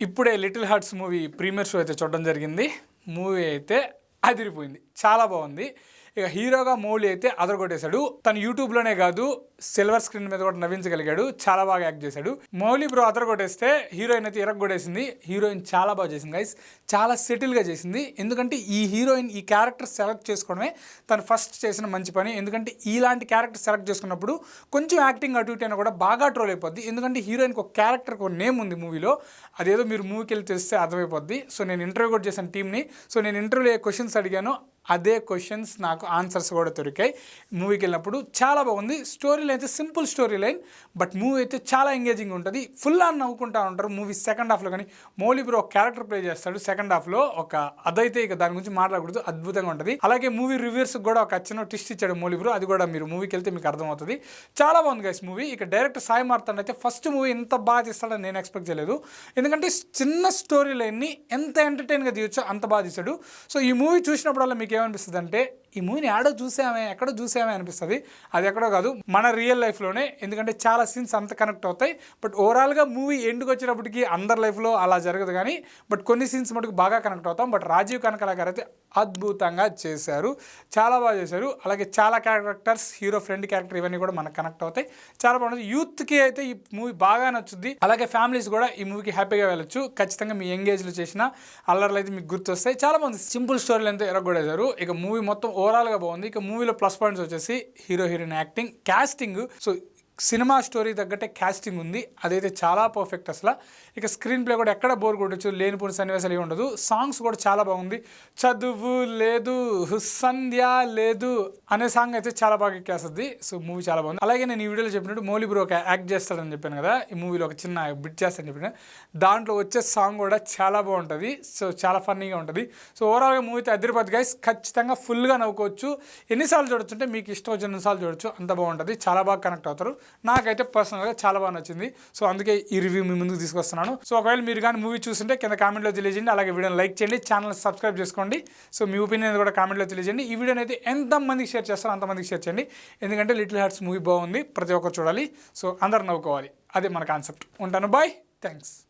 ఇప్పుడే little hearts movie premiere show అయితే చూడడం జరిగింది. మూవీ అయితే అదిరిపోయింది. చాలా బాగుంది. ఇక హీరోగా మౌలి అయితే అదరగొట్టేశాడు. తను యూట్యూబ్లోనే కాదు సిల్వర్ స్క్రీన్ మీద కూడా నవ్వించగలిగాడు. చాలా బాగా యాక్ట్ చేశాడు. మౌలి బ్రో అదరగొట్టేస్తే హీరోయిన్ అయితే ఇరగొట్టేసింది. హీరోయిన్ చాలా బాగా చేసింది గైస్ చాలా సెటిల్గా చేసింది. ఎందుకంటే ఈ హీరోయిన్ ఈ క్యారెక్టర్ సెలెక్ట్ చేసుకోవడమే తను ఫస్ట్ చేసిన మంచి పని. ఎందుకంటే ఇలాంటి క్యారెక్టర్ సెలెక్ట్ చేసుకున్నప్పుడు కొంచెం యాక్టింగ్ అటు ఇటు అయినా కూడా బాగా ట్రోల్ అయిపోద్ది. ఎందుకంటే హీరోయిన్కి ఒక క్యారెక్టర్కి ఒక నేమ్ ఉంది మూవీలో. అదేదో మీరు మూవీకి వెళ్ళి తెలిస్తే అర్థమైపోద్ది. సో నేను ఇంటర్వ్యూ కూడా చేశాను టీమ్ని. సో నేను ఇంటర్వ్యూలో ఏ క్వశ్చన్స్ అడిగాను అదే క్వశ్చన్స్ నాకు ఆన్సర్స్ కూడా దొరికాయి. మూవీకి వెళ్ళినప్పుడు చాలా బాగుంది. స్టోరీ లైన్ అయితే simple story line but movie అయితే చాలా ఎంగేజింగ్ ఉంటుంది. ఫుల్ ఆన్ నవ్వుకుంటా ఉంటారు మూవీ సెకండ్ హాఫ్లో కానీ. మౌలి బ్రో ఒక క్యారెక్టర్ ప్లే చేస్తాడు సెకండ్ హాఫ్లో ఒక అదైతే ఇక దాని గురించి మాట్లాడకూడదు అద్భుతంగా ఉంటుంది. అలాగే మూవీ రివ్యూర్స్ కూడా ఒక చిన్న ట్విస్ట్ ఇచ్చాడు మౌలి బ్రో అది కూడా మీరు మూవీకి వెళ్తే మీకు అర్థమవుతుంది. చాలా బాగుంది గైస్ మూవీ ఇక డైరెక్టర్ సాయి మార్తాండ్ అయితే ఫస్ట్ మూవీ ఎంత బాగా తీస్తాడని నేను ఎక్స్పెక్ట్ చేయలేదు. ఎందుకంటే చిన్న స్టోరీ లైన్ని ఎంత ఎంటర్టైన్గా తీయొచ్చో అంత బాగా తీశాడు సో ఈ మూవీ చూసినప్పుడల్లా మీకు ఏమనిపిస్తుంది అంటే ఈ మూవీని ఆడో చూసామే ఎక్కడో చూసామే అనిపిస్తుంది. అది ఎక్కడో కాదు మన రియల్ లైఫ్లోనే ఎందుకంటే చాలా సీన్స్ అంత కనెక్ట్ అవుతాయి. బట్ ఓవరాల్గా మూవీ ఎండ్కి వచ్చేటప్పటికి అందరి లైఫ్లో అలా జరగదు కానీ బట్ కొన్ని సీన్స్ మటుకు బాగా కనెక్ట్ అవుతాం. బట్ రాజీవ్ కనకలా గారు అయితే అద్భుతంగా చేశారు. చాలా బాగా చేశారు. అలాగే చాలా క్యారెక్టర్స్ హీరో ఫ్రెండ్ క్యారెక్టర్ ఇవన్నీ కూడా మనకు కనెక్ట్ అవుతాయి. చాలా బాగుంటుంది యూత్కి అయితే ఈ మూవీ బాగా నచ్చుద్ది. అలాగే ఫ్యామిలీస్ కూడా ఈ మూవీకి హ్యాపీగా వెళ్ళొచ్చు. ఖచ్చితంగా మీ ఎంగేజ్లు చేసిన అల్లర్లు అయితే మీకు గుర్తొస్తాయి. చాలా బాగుంది సింపుల్ స్టోరీలు ఎంతో ఎరగొడేశారు. ఇక మూవీ మొత్తం ఓవరాల్గా బాగుంది. ఇక మూవీలో ప్లస్ పాయింట్స్ వచ్చేసి hero heroine acting casting so cinema story తగ్గట్టే క్యాస్టింగ్ ఉంది. అదైతే చాలా పర్ఫెక్ట్ అసలు. ఇక స్క్రీన్ ప్లే కూడా ఎక్కడ బోర్ కొట్టచ్చు లేనిపోని సన్నివేశాలు ఏమి ఉండదు. సాంగ్స్ కూడా చాలా బాగుంది. చదువు లేదు సంధ్య లేదు అనే సాంగ్ అయితే చాలా బాగా ఎక్కేస్తుంది. సో మూవీ చాలా బాగుంది. అలాగే నేను ఈ వీడియోలో చెప్పినట్టు మౌలి బ్రో ఒక యాక్ట్ చేస్తాడని చెప్పాను కదా. ఈ మూవీలో ఒక చిన్న బిట్ చేస్తాడని చెప్పిన. దాంట్లో వచ్చే సాంగ్ కూడా చాలా బాగుంటుంది. సో చాలా ఫన్నీగా ఉంటుంది. సో ఓవరాల్గా మూవీ అయితే అదిరిపోద్ది గైస్ ఖచ్చితంగా ఫుల్గా నవ్వుకోవచ్చు. ఎన్నిసార్లు చూడొచ్చు అంటే మీకు ఇష్టం వచ్చిన సార్లు చూడొచ్చు. అంత బాగుంటుంది. చాలా బాగా కనెక్ట్ అవుతారు. నాకైతే పర్సనల్గా చాలా బాగా నచ్చింది. సో అందుకే ఈ రివ్యూ మీ ముందుకు తీసుకొస్తున్నాను. సో ఒకవేళ మీరు కానీ మూవీ చూస్తుంటే కింద కామెంట్లో తెలియజేయండి. అలాగే వీడియోని లైక్ చేయండి. ఛానల్ సబ్స్క్రైబ్ చేసుకోండి. సో మీ ఒపీనియన్ కూడా కామెంట్లో తెలియజేయండి. ఈ వీడియోని అయితే ఎంతమందికి షేర్ చేస్తారో అంతమందికి షేర్ చేయండి. ఎందుకంటే లిటిల్ హార్ట్స్ మూవీ బాగుంది. ప్రతి ఒక్కరు చూడాలి. సో అందరు నవ్వుకోవాలి. అదే మన కాన్సెప్ట్ ఉంటాను. Bye thanks